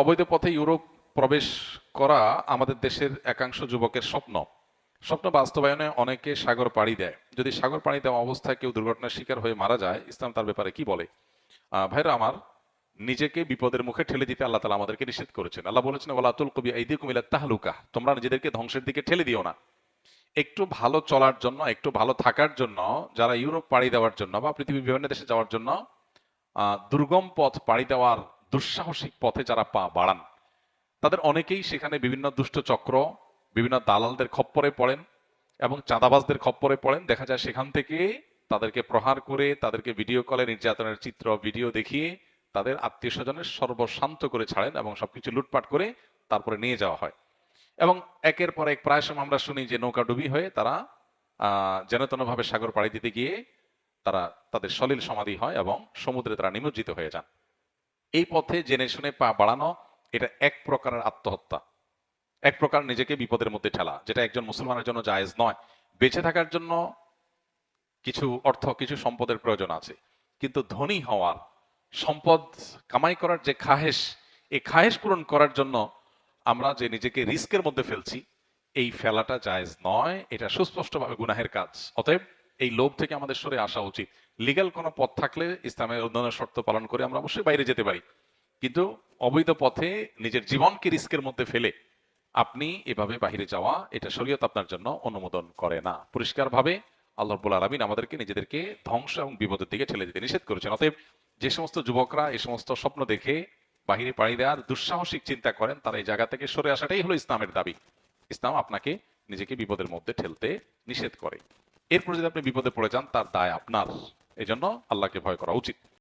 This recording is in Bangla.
অবৈধ পথে ইউরোপ প্রবেশ করা আমাদের দেশের একাংশ যুবকের স্বপ্ন। স্বপ্ন বাস্তবায়নে অনেকে সাগর পাড়ি দেয়। যদি সাগর পাড়ি দেওয়া অবস্থায় কেউ দুর্ঘটনার শিকার হয়ে মারা যায়, ইসলাম তার ব্যাপারে কি বলে? ভাইরা আমার, নিজেকে বিপদের মুখে ঠেলে দিতে আল্লাহ তালা আমাদেরকে নিষেধ করেছেন। আল্লাহ বলেছেন ওয়ালাতুল কবি এইদি কুমিলা তাহলুকা। তোমরা নিজেদেরকে ধ্বংসের দিকে ঠেলে দিও না। একটু ভালো চলার জন্য, একটু ভালো থাকার জন্য, যারা ইউরোপ পাড়ি দেওয়ার জন্য বা পৃথিবীর বিভিন্ন দেশে যাওয়ার জন্য দুর্গম পথ পাড়ি দেওয়ার দুঃসাহসিক পথে যারা পা বাড়ান, তাদের অনেকেই সেখানে বিভিন্ন দুষ্ট চক্র, বিভিন্ন দালালদের খপ্পরে পড়েন এবং চাঁদাবাজদের খপ্পরে পড়েন। দেখা যায় সেখান থেকে তাদেরকে প্রহার করে, তাদেরকে ভিডিও কলে, নির্যাতনের চিত্র, ভিডিও দেখিয়ে তাদের আত্মীয় স্বজনের সর্বশান্ত করে ছাড়েন এবং সবকিছু লুটপাট করে তারপরে নিয়ে যাওয়া হয়। এবং একের পর এক প্রায় সময় আমরা শুনি যে নৌকা ডুবি হয়ে তারা যেন তেনভাবে সাগর পাড়ি দিতে গিয়ে তারা তাদের সলিল সমাধি হয় এবং সমুদ্রে তারা নিমজ্জিত হয়ে যান। এই পথে জেনে শুনে পা বাড়ানো, এটা এক প্রকারের আত্মহত্যা। এক প্রকার নিজেকে বিপদের মধ্যে ঠেলা, যেটা একজন মুসলমানের জন্য জায়েজ নয়। বেঁচে থাকার জন্য কিছু অর্থ, কিছু সম্পদের প্রয়োজন আছে। কিন্তু ধনী হওয়ার, সম্পদ কামাই করার যে খাহেশ, এই খাহেশ পূরণ করার জন্য আমরা যে নিজেকে রিস্কের মধ্যে ফেলছি, এই ফেলাটা জায়েজ নয়। এটা সুস্পষ্টভাবে গুনাহের কাজ। অতএব এই লোভ থেকে আমাদের সরে আসা উচিত। লিগ্যাল কোনো পথ থাকলে ইসলামের অন্যান্য শর্ত পালন করে আমরা অবশ্যই বাইরে যেতে পারি। কিন্তু অবৈধ পথে নিজের জীবনকে রিস্কের মধ্যে ফেলে আপনি এভাবে বাহিরে যাওয়া, এটা শরীয়ত আপনার জন্য অনুমোদন করে না। পরিষ্কারভাবে আল্লাহ রব্বুল আলমিন আমাদেরকে নিজেদেরকে ধ্বংস এবং বিপদের দিকে ঠেলে দিতে নিষেধ করেছেন। অতএব যে সমস্ত যুবকরা এই সমস্ত স্বপ্ন দেখে বাহিরে পাড়ি দেওয়ার দুঃসাহসিক চিন্তা করেন, তারা এই জায়গা থেকে সরে আসাটাই হলো ইসলামের দাবি। ইসলাম আপনাকে নিজেকে বিপদের মধ্যে ঠেলতে নিষেধ করে। এরপর যদি আপনি বিপদে পড়ে যান, তার দায় আপনার। এই জন্য আল্লাহকে ভয় করা উচিত।